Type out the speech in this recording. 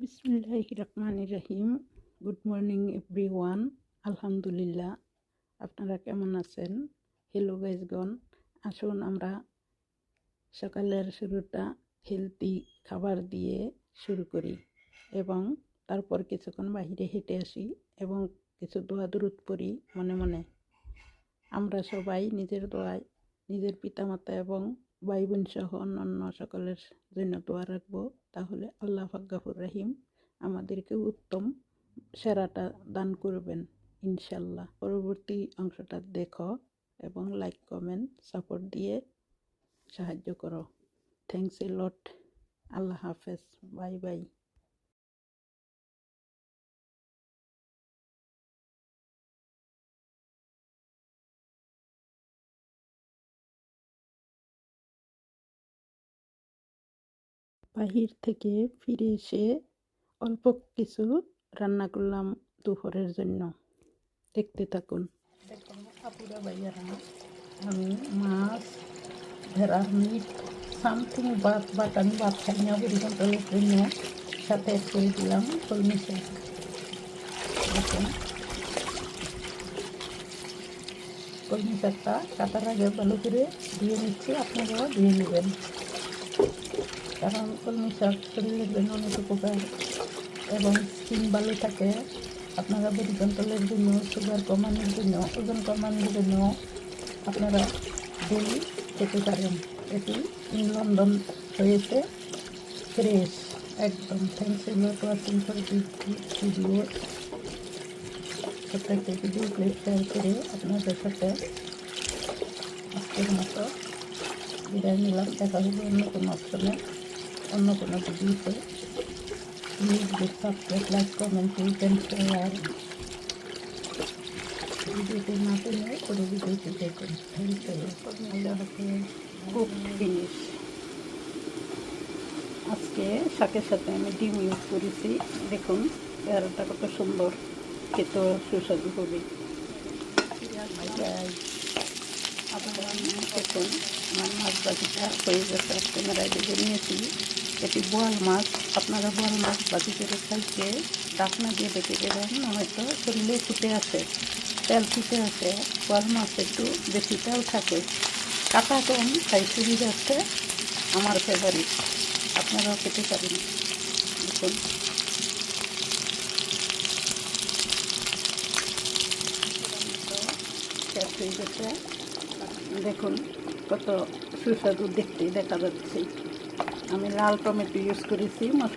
বিসমিল্লাহ রহমান রহিম গুড মর্নিং এভরি ওয়ান আলহামদুলিল্লাহ আপনারা কেমন আছেন? হ্যালো গাইজগণ আসুন আমরা সকালের শুরুটা হেলদি খাবার দিয়ে শুরু করি এবং তারপর কিছুক্ষণ বাহিরে হেঁটে আসি এবং কিছু দোয়া দুরুদ পড়ি মনে মনে। আমরা সবাই নিজের দোয়ায়, নিজের পিতামাতা এবং ভাই সহ অন্যান্য সকলের জন্য দোয়া রাখব। তাহলে আল্লাহ ফাগ্গাফুর রাহিম আমাদেরকে উত্তম সেরাটা দান করবেন ইনশাল্লাহ পরবর্তী অংশটা দেখো এবং লাইক কমেন্ট সাপোর্ট দিয়ে সাহায্য করো। থ্যাংকস এ লট আল্লাহ হাফেজ। বাই বাই বাহির থেকে ফিরে এসে অল্প কিছু রান্না করলাম দুপুরের জন্য। দেখতে থাকুন। আমি মাছ ভেড়ার মিট সামথিং ভাত বাট আমি ভাত খাই না হরিকন্টলের জন্য সাথে করে দিলাম কলমি শাক। কলমি শাকটা কাটার আগে ভালো করে দিয়ে নিচ্ছি, আপনারাও দিয়ে নেবেন। কারণ কলমি শাক শরীরের জন্য অনেক উপকার এবং স্কিন ভালো থাকে। আপনারা বডি জন্য সুগার কমানোর জন্য, ওজন কমানোর জন্য আপনারা ডেলি খেতে পারেন। এটি লন্ডন হয়েছে ফ্রেশ, একদম। Thanks you lot watching for video প্রত্যেকটা ভিডিও ক্লিপ শেয়ার করে আপনাদের সাথে আজকের মতো বিদায় নিলাম। দেখা হবে অন্য কোনো অপশনে অন্য কোনো ভিডিওতে please do subscribe like comment and share ভিডিওতে না পেলে পরে ভিডিওতে দেখুন। থ্যাংক ইউ কুক ফিনিশ আজকে শাকের সাথে আমি ডিম ইউজ করেছি। দেখুন, পেয়ারাটা কত সুন্দর। খেতে সুস্বাদু হবে। আপনারা দেখুন আমার মাছ বাজিটা হয়ে গেছে। ক্যামেরায় দেখে নিয়েছি এটি বোয়াল মাছ। আপনারা বোয়াল মাছ বাজি করে খাইতে ডাকনা দিয়ে দেখে দেবেন হয়তো শরীরে ফুটে আছে, তেল ফুটে আছে। বোয়াল মাছ একটু বেশি তেল থাকে। কাটা কম তাই সুবিধা আছে আমার ফেভারিট আপনারাও খেতে পারেন। দেখুন। হয়ে গেছে। দেখুন কত সুস্বাদু দেখতে দেখা যাচ্ছে। আমি লাল টমেটো ইউজ করেছি